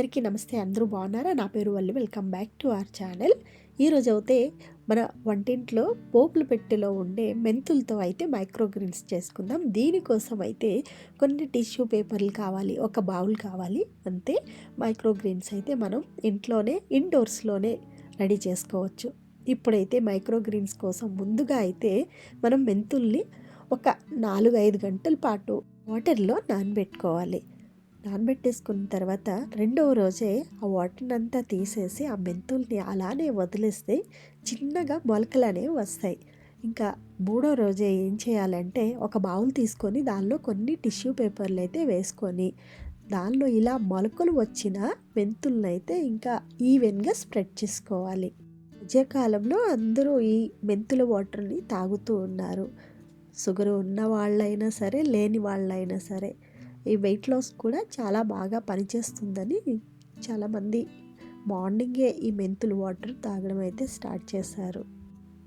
అందరికీ నమస్తే అందరూ బాగున్నారా? నా పేరు Valli welcome back to our channel. ఈరోజు అయితే మన వంటింట్లో పోపులు పెట్టెలో ఉండే మెంతులతో అయితే మైక్రోగ్రీన్స్ చేసుకుందాం. దీనికోసం అయితే కొన్ని టిష్యూ పేపర్లు కావాలి ఒక బౌల్ కావాలి అంతే. మైక్రోగ్రీన్స్ అయితే మనం ఇంట్లోనే ఇండోర్స్లోనే రెడీ చేసుకోవచ్చు. ఇప్పుడైతే మైక్రోగ్రీన్స్ కోసం ముందుగా అయితే మనం మెంతుల్ని ఒక నాలుగు ఐదు గంటల పాటు వాటర్లో నానబెట్టుకోవాలి. నానబెట్టేసుకున్న తర్వాత రెండవ రోజే ఆ వాటర్ని అంతా తీసేసి ఆ మెంతుల్ని అలానే వదిలేస్తే చిన్నగా మొలకలు అనేవి వస్తాయి. ఇంకా మూడో రోజే ఏం చేయాలంటే ఒక బౌల్ తీసుకొని దానిలో కొన్ని టిష్యూ పేపర్లు అయితే వేసుకొని దానిలో ఇలా మొలకలు వచ్చిన మెంతుల్ని అయితే ఇంకా ఈవెన్గా స్ప్రెడ్ చేసుకోవాలి. మధ్యకాలంలో అందరూ ఈ మెంతుల వాటర్ని తాగుతూ ఉన్నారు. షుగర్ ఉన్న వాళ్ళైనా సరే లేని వాళ్ళైనా సరే. ఈ వెయిట్ లాస్ కూడా చాలా బాగా పనిచేస్తుందని చాలామంది మార్నింగే ఈ మెంతులు వాటర్ తాగడం అయితే స్టార్ట్ చేశారు.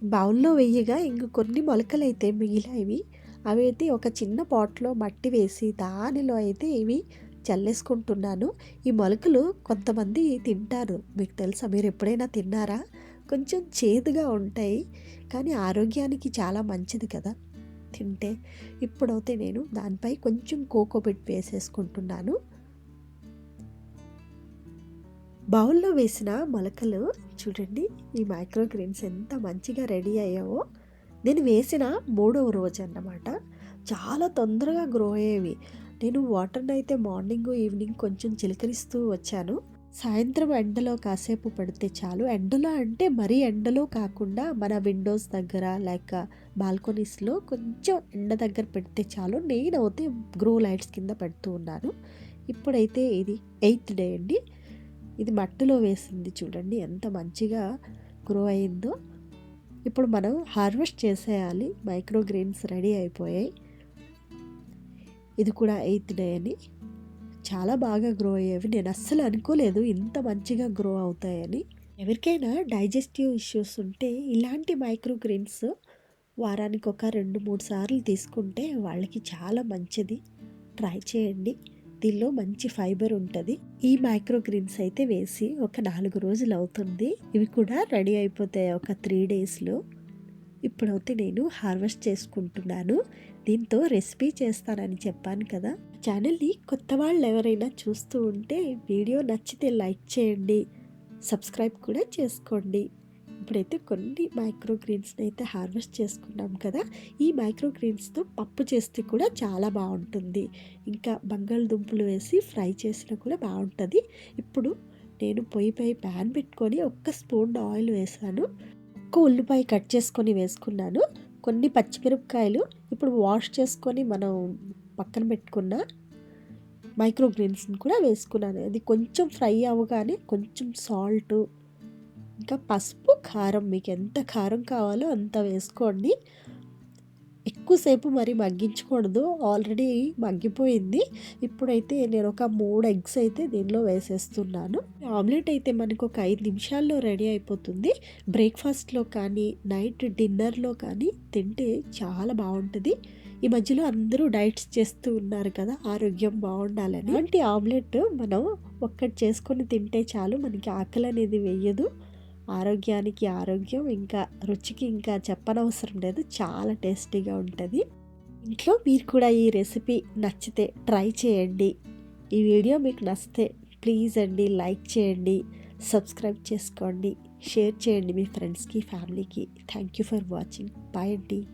బౌల్లో వెయ్యగా ఇంక కొన్ని మొలకలు అయితే మిగిలాయి అవి అయితే ఒక చిన్న పాట్లో మట్టి వేసి దానిలో అయితే ఇవి చల్లేసుకుంటున్నాను. ఈ మొలకలు కొంతమంది తింటారు. మీకు తెలుసా? మీరు ఎప్పుడైనా తిన్నారా? కొంచెం చేదుగా ఉంటాయి. కానీ ఆరోగ్యానికి చాలా మంచిది కదా. తింటే ఇప్పుడైతే నేను దానిపై కొంచెం కోకోబెట్ వేసేసుకుంటున్నాను. బౌల్లో వేసిన మొలకలు చూడండి ఈ మైక్రోగ్రీన్స్ ఎంత మంచిగా రెడీ అయ్యావో. నేను వేసిన మూడవ రోజు అన్నమాట. చాలా తొందరగా గ్రో అయ్యేవి. నేను వాటర్ని అయితే మార్నింగ్ ఈవినింగ్ కొంచెం చిలకరిస్తూ వచ్చాను. సాయంత్రం ఎండలో కాసేపు పడితే చాలు. ఎండలో అంటే మరీ ఎండలో కాకుండా మన విండోస్ దగ్గర లైక్ బాల్కనీస్లో కొంచెం ఎండ దగ్గర పెడితే చాలు. నేనైతే గ్రో లైట్స్ కింద పెడుతూ ఉన్నాను. ఇప్పుడైతే ఇది ఎయిత్ డే అండి. ఇది మట్టిలో వేసింది చూడండి ఎంత మంచిగా గ్రో అయిందో. ఇప్పుడు మనం హార్వెస్ట్ చేసేయాలి. మైక్రోగ్రీన్స్ రెడీ అయిపోయాయి. ఇది కూడా ఎయిత్ డే అని. చాలా బాగా గ్రో అయ్యేవి. నేను అస్సలు అనుకోలేదు ఇంత మంచిగా గ్రో అవుతాయని. ఎవరికైనా డైజెస్టివ్ ఇష్యూస్ ఉంటే ఇలాంటి మైక్రోగ్రీన్స్ వారానికి ఒక రెండు మూడు సార్లు తీసుకుంటే వాళ్ళకి చాలా మంచిది. ట్రై చేయండి. దీనిలో మంచి ఫైబర్ ఉంటుంది. ఈ మైక్రోగ్రీన్స్ అయితే వేసి ఒక నాలుగు రోజులు అవుతుంది. ఇవి కూడా రెడీ అయిపోతాయి ఒక త్రీ డేస్లో ఇప్పుడైతే నేను హార్వెస్ట్ చేసుకుంటున్నాను. దీంతో రెసిపీ చేస్తానని చెప్పాను కదా. ఛానల్ని కొత్త వాళ్ళు ఎవరైనా చూస్తూ ఉంటే వీడియో నచ్చితే లైక్ చేయండి. సబ్స్క్రైబ్ కూడా చేసుకోండి. ఇప్పుడైతే కొన్ని మైక్రోగ్రీన్స్ని అయితే హార్వెస్ట్ చేసుకున్నాం కదా. ఈ మైక్రోగ్రీన్స్తో పప్పు చేస్తే కూడా చాలా బాగుంటుంది. ఇంకా బంగాళదుంపలు వేసి ఫ్రై చేసినా కూడా బాగుంటుంది. ఇప్పుడు నేను పొయ్యిపై ప్యాన్ పెట్టుకొని ఒక్క స్పూన్ ఆయిల్ వేసాను. ఒక్క ఉల్లిపాయ కట్ చేసుకొని వేసుకున్నాను. కొన్ని పచ్చిమిరపకాయలు ఇప్పుడు వాష్ చేసుకొని మనం పక్కన పెట్టుకున్న మైక్రోగ్రీన్స్ని కూడా వేసుకున్నాను. అది కొంచెం ఫ్రై అవ్వగానే కొంచెం సాల్ట్ ఇంకా పసుపు కారం మీకు ఎంత కారం కావాలో అంత వేసుకోండి. ఎక్కువసేపు మరి మగ్గించకూడదు. ఆల్రెడీ మగ్గిపోయింది. ఇప్పుడైతే నేను ఒక మూడు ఎగ్స్ అయితే దీనిలో వేసేస్తున్నాను. ఆమ్లెట్ అయితే మనకు ఒక ఐదు నిమిషాల్లో రెడీ అయిపోతుంది. బ్రేక్ఫాస్ట్లో కానీ నైట్ డిన్నర్లో కానీ తింటే చాలా బాగుంటుంది. ఈ మధ్యలో అందరూ డైట్స్ చేస్తూ ఉన్నారు కదా ఆరోగ్యం బాగుండాలని. అలాంటి ఆమ్లెట్ మనం ఒక్కటి చేసుకొని తింటే చాలు మనకి ఆకలి అనేది వేయదు. ఆరోగ్యానికి ఆరోగ్యం ఇంకా రుచికి ఇంకా చెప్పనవసరం లేదు. చాలా టేస్టీగా ఉంటుంది. ఇంట్లో మీరు కూడా ఈ రెసిపీ నచ్చితే ట్రై చేయండి. ఈ వీడియో మీకు నచ్చితే ప్లీజ్ అండి లైక్ చేయండి సబ్స్క్రైబ్ చేసుకోండి షేర్ చేయండి మీ ఫ్రెండ్స్కి ఫ్యామిలీకి. Thank you for watching. Bye అండి.